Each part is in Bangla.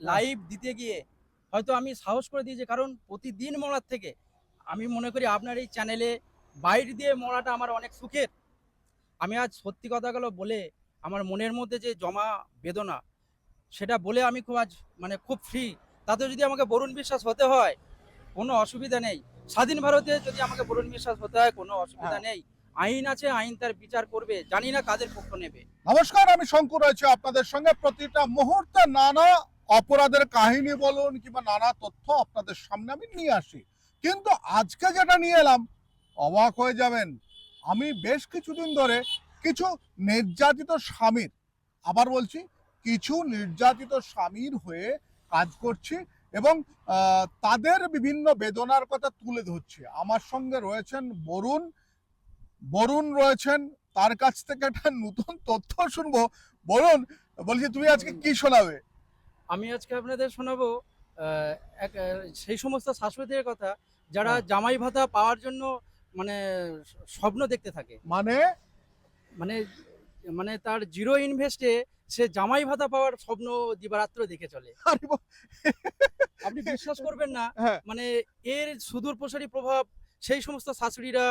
লাইভ দিতে গিয়ে হয়তো আমি সাহস করে দিয়েছি কারণ প্রতিদিন মরার থেকে আমি মনে করি আপনার এই চ্যানেলে বাইর দিয়ে মরাটা আমার অনেক সুখের। আমি আজ সত্যি কথাগুলো বলে আমার মনের মধ্যে যে জমা বেদনা সেটা বলে আমি খুব আজ মানে খুব ফ্রি তাতে যদি আমাকে বরুণ বিশ্বাস হতে হয় কোনো অসুবিধা নেই। স্বাধীন ভারতে যদি আমাকে বরুণ বিশ্বাস হতে হয় কোনো অসুবিধা হ্যাঁ। নেই। আইন আছে আইন তার বিচার করবে জানি না কাদের পক্ষ নেবে। নমস্কার আমি শঙ্কর রয়েছে আপনাদের সঙ্গে। প্রতিটা মুহূর্তে নানা অপরাধের কাহিনী বলুন কিংবা নানা তথ্য আপনাদের সামনে আমি নিয়ে আসি। কিন্তু আজকে যেটা নিয়ে এলাম, অবাক হয়ে যাবেন। আমি বেশ কিছুদিন ধরে কিছু নির্যাতিত স্বামীর, আবার বলছি কিছু নির্যাতিত স্বামীর হয়ে কাজ করছি এবং তাদের বিভিন্ন বেদনার কথা তুলে ধরছি। আমার সঙ্গে রয়েছেন বরুণ। বরুণ রয়েছেন। তার কাছ থেকে একটা নতুন তথ্য শুনব। বলুন বলছি তুমি আজকে কি শোনাবে? আমি আজকে আপনাদের শোনাবো এক সেই সমস্ত শাশুড়িদের কথা যারা হ্যাঁ। জামাই ভাতা পাওয়ার জন্য মানে স্বপ্ন দেখতে থাকে। মানে? মানে মানে তার জিরো ইনভেস্টে সে জামাই ভাতা পাওয়ার স্বপ্ন দিবারাত্র দেখে চলে। আপনি বিশ্বাস করবেন না হ্যাঁ। মানে এর সুদূর প্রসারী প্রভাব সেই সমস্ত শাশুড়িরা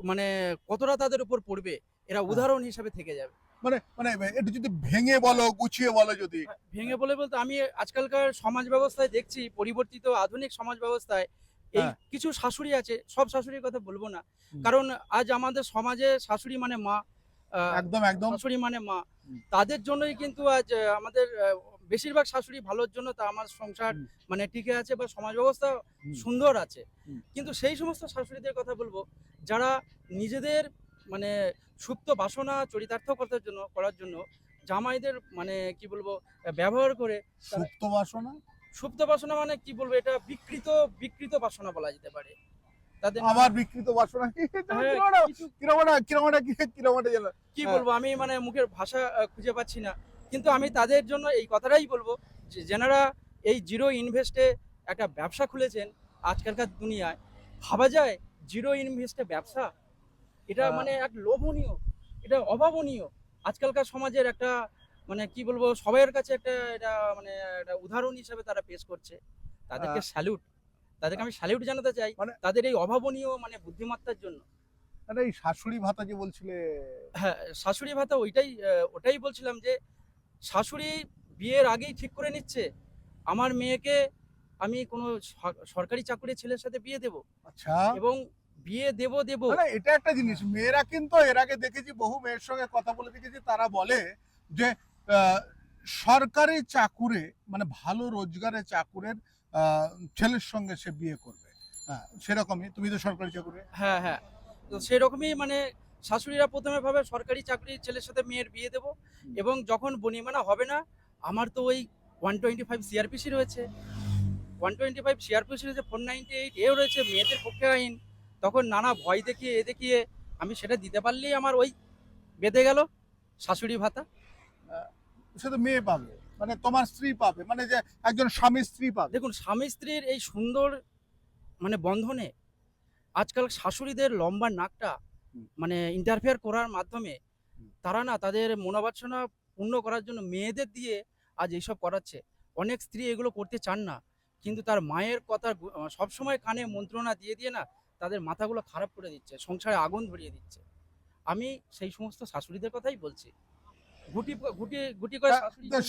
মানে কতটা তাদের উপর পড়বে এরা উদাহরণ হিসাবে থেকে যাবে। মানে মানে একটু যদি ভেঙে বলো গুছিয়ে বলো যদি। ভেঙে বলে বলতে আমি আজকালকার সমাজ ব্যবস্থায় দেখছি পরিবর্তিত আধুনিক সমাজ ব্যবস্থায় এই হ্যাঁ। কিছু শাশুড়ি আছে সব শাশুড়ির কথা বলব না। কারণ আজ আমাদের সমাজে শাশুড়ি মানে মা একদম একদম। শাশুড়ি মানে মা। তাদের জন্যই কিন্তু আজ আমাদের বেশিরভাগ শাশুড়ি ভালোর জন্য তা আমার সংসার মানে টিকে আছে বা সমাজ ব্যবস্থা সুন্দর আছে। কিন্তু সেই সমস্ত শাশুড়িদের কথা বলব যারা নিজেদের মানে সুপ্ত বাসনা চরিতার্থ করার জন্য করার জন্য জামাইদের মানে কি বলব ব্যবহার করে সুপ্ত বাসনা? সুপ্ত বাসনা মানে কি বলব এটা বিকৃত বিকৃত বাসনা বলা যেতে পারে। তাদের বিকৃত বাসনা? কি হ্যাঁ, কি হ্যাঁ। বলব আমি মানে মুখের ভাষা খুঁজে পাচ্ছি না। কিন্তু আমি তাদের জন্য এই কথাটাই বলব যে যেনারা এই জিরো ইনভেস্টে একটা ব্যবসা খুলেছেন আজকালকার দুনিয়ায় ভাবা যায় জিরো ইনভেস্টে ব্যবসা এটা। মানে এক লোভনীয় এটা অভাবনীয়। আজকালকার সমাজের একটা মানে কি বলব সবাইয়ের কাছে একটা এটা মানে একটা উদাহরণ হিসেবে তারা পেশ করছে। তাদেরকে স্যালুট তাদেরকে আমি স্যালুট জানাতে চাই। মানে- তাদের এই অভাবনীয় মানে বুদ্ধিমত্তার জন্য। আরে এই শাশুড়ি ভাতা যে বলছিলে। হ্যাঁ শাশুড়ি ভাতা ওইটাই ওটাই বলছিলাম যে শাশুড়ি বিয়ের আগেই ঠিক করে নিচ্ছে। আমার মেয়েকে আমি কোনো সরকারি চাকরি ছেলের সাথে বিয়ে দেব। আচ্ছা। এবং বিয়ে দেব দেব। মানে এটা একটা জিনিস। মেয়েরা কিন্তু এর আগে দেখেছি বহু মেয়ের সঙ্গে কথা বলে দেখেছি তারা বলে যে সরকারি চাকুরে মানে ভালো রোজগারের চাকুরের ছেলের সঙ্গে সে বিয়ে করবে। হ্যাঁ সেরকমই। তুমি তো সরকারি চাকুরে? হ্যাঁ হ্যাঁ। তো সেরকমই মানে শাশুড়িরা প্রথমে ভাবে সরকারি চাকরি ছেলের সাথে মেয়ের বিয়ে দেব এবং যখন বনিমানা হবে না আমার তো ওই ওয়ান টোয়েন্টি ফাইভ সিআরপিসি রয়েছে। ওয়ান টোয়েন্টি ফাইভ সিআরপিসি রয়েছে ফোর নাইনটি এইট এও রয়েছে মেয়েদের পক্ষে আইন। তখন নানা ভয় দেখিয়ে এ দেখিয়ে আমি সেটা দিতে পারলেই আমার ওই বেঁধে গেল শাশুড়ি ভাতা। শুধু মেয়ে পাবে। মানে তোমার স্ত্রী পাবে। মানে যে একজন স্বামী স্ত্রী পাবে। দেখুন স্বামী স্ত্রীর এই সুন্দর মানে বন্ধনে আজকাল শাশুড়িদের লম্বা নাকটা মানে ইন্টারফেয়ার করার মাধ্যমে তারা না তাদের মনোবাসনা পূর্ণ করার জন্য মেয়েদের দিয়ে আজ এইসব করাচ্ছে। অনেক স্ত্রী এগুলো করতে চান না। কিন্তু তার মায়ের কথা সবসময় কানে মন্ত্রণা দিয়ে দিয়ে না তাদের মাথাগুলো খারাপ করে দিচ্ছে সংসারে আগুন ধরিয়ে দিচ্ছে। আমি সেই সমস্ত শাশুড়িদের কথাই বলছি। গুটি গুটি গুটি করে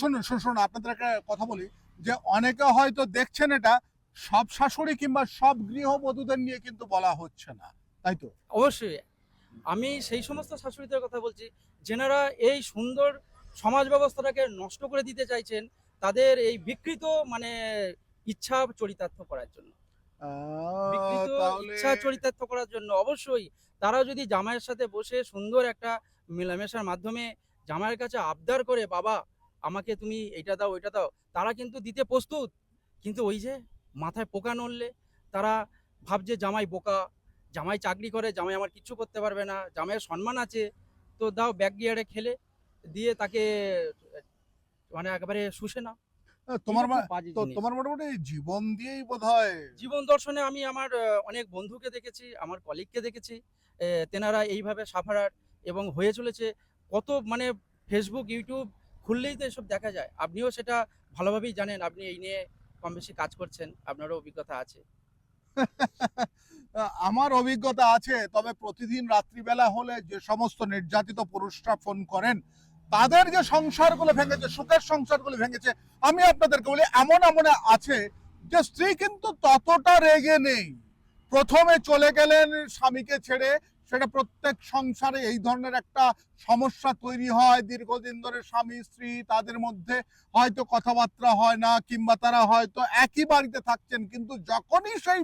শুনুন শুনুন আপনাদের একটা কথা বলি যে অনেকে হয়তো দেখছেন এটা সব শাশুড়ি কিংবা সব গৃহবধূদের নিয়ে কিন্তু বলা হচ্ছে না তাই তো? অবশ্যই। আমি সেই সমস্ত শাশুড়িদের কথা বলছি যেনারা এই সুন্দর সমাজ ব্যবস্থাটাকে নষ্ট করে দিতে চাইছেন তাদের এই বিকৃত মানে ইচ্ছা চরিতার্থ করার জন্য। ইচ্ছা চরিতার্থ করার জন্য অবশ্যই তারা যদি জামাইয়ের সাথে বসে সুন্দর একটা মেলামেশার মাধ্যমে জামাইয়ের কাছে আবদার করে বাবা আমাকে তুমি এটা দাও এটা দাও তারা কিন্তু দিতে প্রস্তুত। কিন্তু ওই যে মাথায় পোকা নড়লে তারা ভাবছে জামাই বোকা জামাই চাকরি করে জামাই আমার কিচ্ছু করতে পারবে না জামাইয়ের সম্মান আছে তো দাও ব্যাক গিয়ারে খেলে দিয়ে তাকে মানে একেবারে শুষে না তোমার মা- বাজে তো জিনিস। তোমার মোটামুটি জীবন দিয়েই বোধ হয় জীবন দর্শনে আমি আমার অনেক বন্ধুকে দেখেছি আমার কলিগকে দেখেছি তেনারা এইভাবে সাফারার এবং হয়ে চলেছে। কত মানে ফেসবুক ইউটিউব খুললেই তো এসব দেখা যায়। আপনিও সেটা ভালোভাবেই জানেন আপনি এই নিয়ে কম বেশি কাজ করছেন আপনারও অভিজ্ঞতা আছে। আমার অভিজ্ঞতা আছে তবে প্রতিদিন রাত্রিবেলা হলে যে সমস্ত নির্যাতিত পুরুষরা ফোন করেন তাদের যে সংসারগুলো ভেঙেছে, সুখের সংসারগুলো ভেঙেছে, আমি আপনাদেরকে বলি, এমন এমন আছে যে স্ত্রী কিন্তু ততটা রেগে নেই। প্রথমে চলে গেলেন স্বামীকে ছেড়ে, সেটা প্রত্যেক সংসারে এই ধরনের একটা সমস্যা তৈরি হয়। দীর্ঘদিন ধরে স্বামী, স্ত্রী তাদের মধ্যে হয়তো কথাবার্তা হয় না, কিংবা তারা হয়তো একই বাড়িতে থাকছেন, কিন্তু যখনই সেই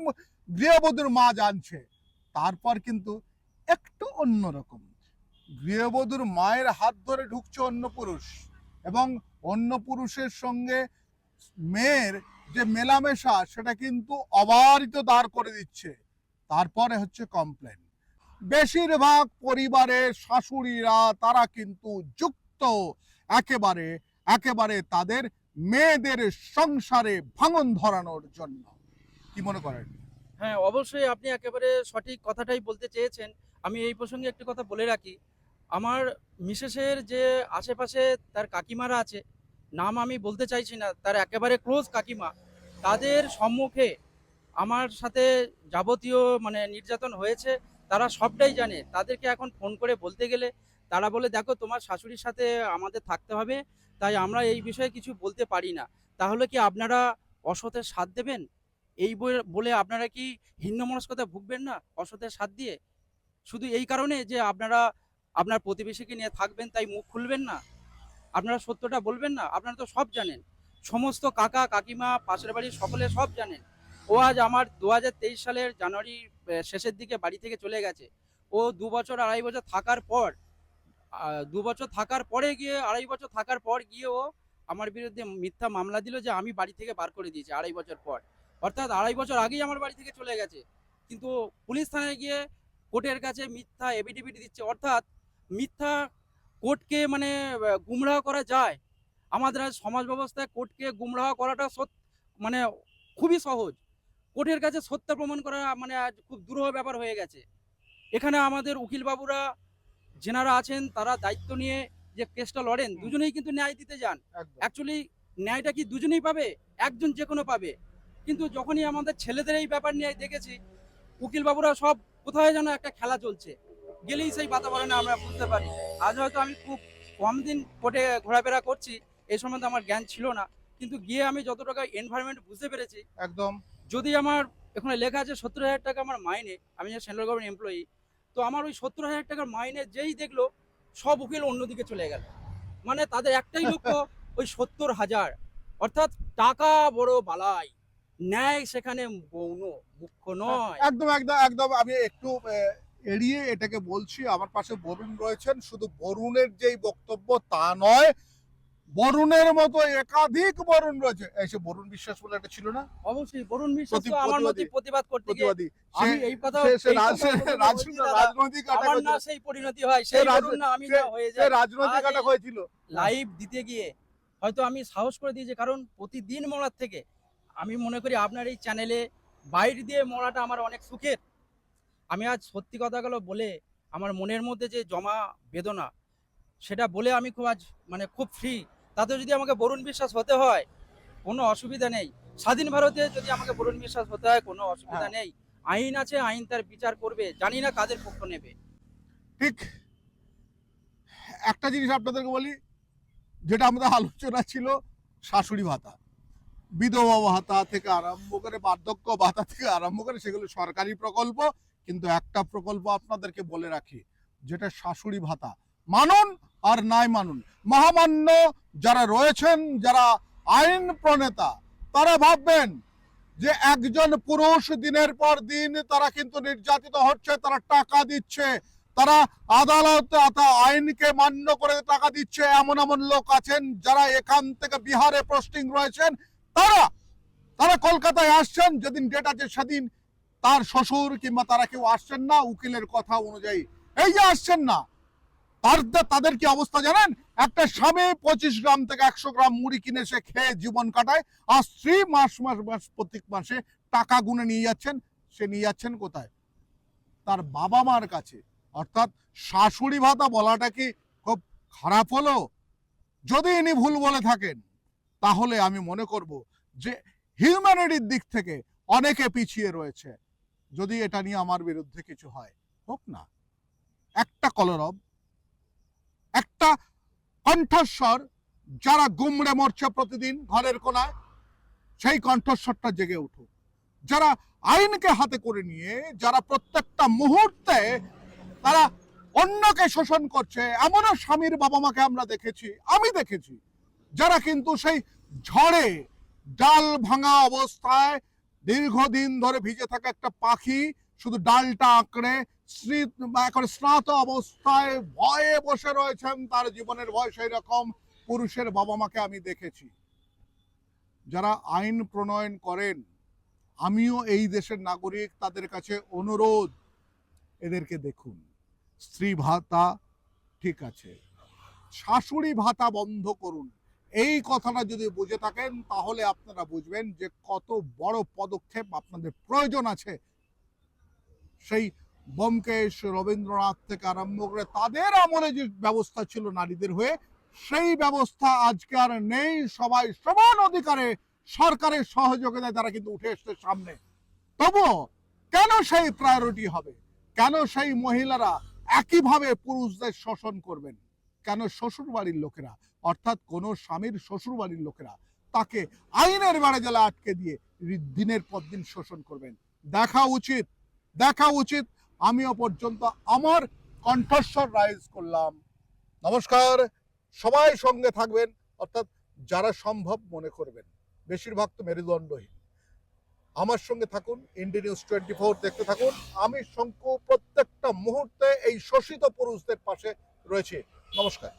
গৃহবধূর মা জানছে, তারপর কিন্তু একটু অন্যরকম। গৃহবধূর মায়ের হাত ধরে ঢুকছে অন্য পুরুষ এবং অন্য পুরুষের সঙ্গে মেয়ের যে মেলামেশা, সেটা কিন্তু অবারিত দাঁড় করে দিচ্ছে। তারপরে হচ্ছে কমপ্লেন বেশিরভাগ পরিবারের শাশুড়িরা, তারা কিন্তু যুক্ত। একেবারে একেবারে তাদের মেয়েদের সংসারে ভাঙন ধরানোর জন্য। কি মনে করেন? হ্যাঁ অবশ্যই আপনি একেবারে সঠিক কথাটাই বলতে চেয়েছেন। আমি এই প্রসঙ্গে একটি কথা বলে রাখি। আমার মিসেসের যে আশেপাশে তার কাকিমারা আছে, নাম আমি বলতে চাইছি না, তার একেবারে ক্লোজ কাকিমা, তাদের সম্মুখে আমার সাথে যাবতীয় মানে নির্যাতন হয়েছে, তারা সবটাই জানে। তাদেরকে এখন ফোন করে বলতে গেলে তারা বলে, দেখো, তোমার শাশুড়ির সাথে আমাদের থাকতে হবে, তাই আমরা এই বিষয়ে কিছু বলতে পারি না। তাহলে কি আপনারা অসতের সাথ দেবেন? এই বলে- আপনারা কি হিন্নমনস্কতা ভুগবেন না অসতের সাথ দিয়ে? শুধু এই কারণে যে আপনারা আপনার প্রতিবেশীকে নিয়ে থাকবেন, তাই মুখ খুলবেন না। আপনারা সত্যটা বলবেন না, আপনারা তো সব জানেন। সমস্ত কাকা, কাকিমা, পাশের বাড়ির সকলে সব জানেন। ও আজ আমার দু হাজার তেইশ সালের জানুয়ারি শেষের দিকে বাড়ি থেকে চলে গেছে। ও দু বছর, আড়াই বছর থাকার পর দু বছর থাকার পরে গিয়ে, আড়াই বছর থাকার পর গিয়ে ও আমার বিরুদ্ধে মিথ্যা মামলা দিল যে আমি বাড়ি থেকে বার করে দিয়েছি আড়াই বছর পর। অর্থাৎ আড়াই বছর আগেই আমার বাড়ি থেকে চলে গেছে। কিন্তু পুলিশ থানায় গিয়ে কোর্টের কাছে মিথ্যা এভিডেভিট দিচ্ছে। অর্থাৎ মিথ্যা কোর্টকে মানে গুমরাহ করা যায়। আমাদের আজ সমাজ ব্যবস্থায় কোর্টকে গুমরাহ করাটা মানে খুবই সহজ। কোর্টের কাছে সত্য প্রমাণ করা মানে আজ খুব দুরূহ ব্যাপার হয়ে গেছে। এখানে আমাদের উকিল বাবুরা যেনারা আছেন তারা দায়িত্ব নিয়ে যে কেসটা লড়েন দুজনেই কিন্তু ন্যায় দিতে যান। অ্যাকচুয়ালি ন্যায়টা কি দুজনেই পাবে? একজন যে কোনো পাবে। কিন্তু যখনই আমাদের ছেলেদের এই ব্যাপার নিয়ে দেখেছি উকিল বাবুরা সব কোথায় যেন একটা খেলা চলছে। গেলেই সেই বাতাবরণে আমরা বুঝতে পারি। আজ হয়তো আমি খুব কম দিন কোর্টে ঘোরাফেরা করছি এই সম্বন্ধে আমার জ্ঞান ছিল না। কিন্তু গিয়ে আমি যত টাকা এনভায়রনমেন্ট বুঝতে পেরেছি একদম। যদি আমার এখানে লেখা আছে সত্তর হাজার টাকা আমার মাইনে আমি যে সেন্ট্রাল গভর্নমেন্ট এমপ্লয়ি তো আমার ওই সত্তর হাজার টাকার মাইনে যেই দেখল সব উকিল অন্যদিকে চলে গেল। মানে তাদের একটাই লক্ষ্য ওই সত্তর হাজার। অর্থাৎ টাকা বড় বালাই ন্যায় সেখানে গৌণ মুখ্য নয়। একদম একদম একদম আমি একটু এড়িয়ে এটাকে বলছি আমার পাশে বরুণ রয়েছেন। শুধু বরুণের যেই বক্তব্য তা নয় বরুণের মতো একাধিক বরুণ রয়েছে। এই সে বরুণ বিশ্বাস বলে একটা ছিল না? অবশ্যই বরুণ বিশ্বাস তো আমার মতে প্রতিবাদ করতে প্রতিবাদী। আমি এই কথা সে- রাজনৈতিক আমার না সেই পরিণতি হয় সেই বরুণ না আমি না হয়ে সে রাজনৈতিক আজ হয়েছিল। লাইভ দিতে গিয়ে হয়তো আমি সাহস করে দিয়েছি কারণ প্রতিদিন মরার থেকে আমি মনে করি আপনার এই চ্যানেলে বাইরে দিয়ে মরাটা আমার অনেক সুখের। আমি আজ সত্যি কথাগুলো বলে আমার মনের মধ্যে যে জমা বেদনা সেটা বলে আমি খুব আজ মানে খুব ফ্রি তাতে যদি আমাকে বরুণ বিশ্বাস হতে হয় কোনো অসুবিধা নেই। স্বাধীন ভারতে যদি আমাকে বরুণ বিশ্বাস হতে হয় কোনো অসুবিধা হ্যাঁ। নেই। আইন আছে আইন তার বিচার করবে। জানি না কাদের পক্ষ নেবে। ঠিক। একটা জিনিস আপনাদেরকে বলি যেটা আমাদের আলোচনা ছিল শাশুড়ি ভাতা। বিধবা ভাতা থেকে আরম্ভ করে বার্ধক্য ভাতা থেকে আরম্ভ করে সেগুলো সরকারি প্রকল্প কিন্তু একটা প্রকল্প আপনাদেরকে বলে রাখি, যেটা শাশুড়ি ভাতা। মানুন আর নাই মানুন। মহামান্য যারা রয়েছেন, যারা আইন প্রণেতা, তারা ভাববেন যে একজন পুরুষ দিনের পর দিন তারা কিন্তু নির্যাতিত হচ্ছে, তারা টাকা দিচ্ছে, তারা আদালত আইনকে মান্য করে টাকা দিচ্ছে। এমন এমন লোক আছেন যারা এখান থেকে বিহারে পোস্টিং রয়েছেন। তারা তারা কলকাতায় আসছেন, যেদিন ডেট আছে সেদিন তার শ্বশুর কিংবা তারা কেউ আসছেন না, উকিলের কথা অনুযায়ী। এই যে আসছেন না, তার তাদের কি অবস্থা জানেন? একটা স্বামী পঁচিশ গ্রাম থেকে একশো গ্রাম মুড়ি কিনে সে খেয়ে জীবন কাটায়, আর স্ত্রী মাস মাস মাস, প্রত্যেক মাসে টাকা গুনে নিয়ে যাচ্ছেন, সে নিয়ে যাচ্ছেন কোথায়? তার বাবা মার কাছে। অর্থাৎ শাশুড়ি ভাতা বলাটা কি খুব খারাপ হলো? যদি ইনি ভুল বলে থাকেন, তাহলে আমি মনে করব যে হিউম্যানিটির দিক থেকে অনেকে পিছিয়ে রয়েছে। যদি এটা নিয়ে আমার বিরুদ্ধে কিছু হয়, হোক না। একটা কলরব, একটা কণ্ঠস্বর, যারা গুমড়ে মরছে প্রতিদিন ঘরের কোনায়, সেই কণ্ঠস্বরটা জেগে উঠুক। যারা আইনকে হাতে করে নিয়ে, যারা প্রত্যেকটা মুহূর্তে তারা অন্যকে শোষণ করছে, এমনও স্বামীর বাবা মাকে আমরা দেখেছি, আমি দেখেছি, যারা কিন্তু সেই ঝড়ে ডাল ভাঙা অবস্থায় দীর্ঘদিন ধরে ভিজে থাকা একটা পাখি শুধু ডালটা আঁকড়ে এখন স্নাত অবস্থায় ভয়ে বসে রয়েছেন, তার জীবনের ভয় সেই রকম পুরুষের বাবা মাকে আমি দেখেছি। যারা আইন প্রণয়ন করেন, আমিও এই দেশের নাগরিক, তাদের কাছে অনুরোধ, এদেরকে দেখুন। স্ত্রী ভাতা ঠিক আছে, শাশুড়ি ভাতা বন্ধ করুন। এই কথাটা যদি বুঝে থাকেন, তাহলে আপনারা বুঝবেন যে কত বড় পদক্ষেপ আপনাদের প্রয়োজন আছে। সেই ব্যোমকেশ, রবীন্দ্রনাথ থেকে আরম্ভ করে তাদের আমলে যে ব্যবস্থা ছিল নারীদের হয়ে, সেই ব্যবস্থা আজকে আর নেই। সবাই সমান অধিকারে সরকারের সহযোগিতায় তারা কিন্তু উঠে এসছে সামনে। তবুও কেন সেই প্রায়োরিটি হবে? কেন সেই মহিলারা একইভাবে পুরুষদের শোষণ করবেন? কেন শ্বশুর বাড়ির লোকেরা, অর্থাৎ কোন স্বামীর শ্বশুর বাড়ির লোকেরা, তাকে আইনের বেড়া জেলা আটকে দিয়ে দিনের পর দিন শোষণ করবেন? দেখা উচিত দেখা উচিত। আমিও পর্যন্ত আমার কণ্ঠস্বর রাইজ করলাম। নমস্কার, সবাই সঙ্গে থাকবেন, অর্থাৎ যারা সম্ভব মনে করবেন। বেশিরভাগ তো মেরুদণ্ডহীন। আমার সঙ্গে থাকুন ইন্ডি নিউজ টোয়েন্টি ফোর দেখতে থাকুন। আমি শঙ্কু প্রত্যেকটা মুহূর্তে এই শোষিত পুরুষদের পাশে রয়েছে। নমস্কার।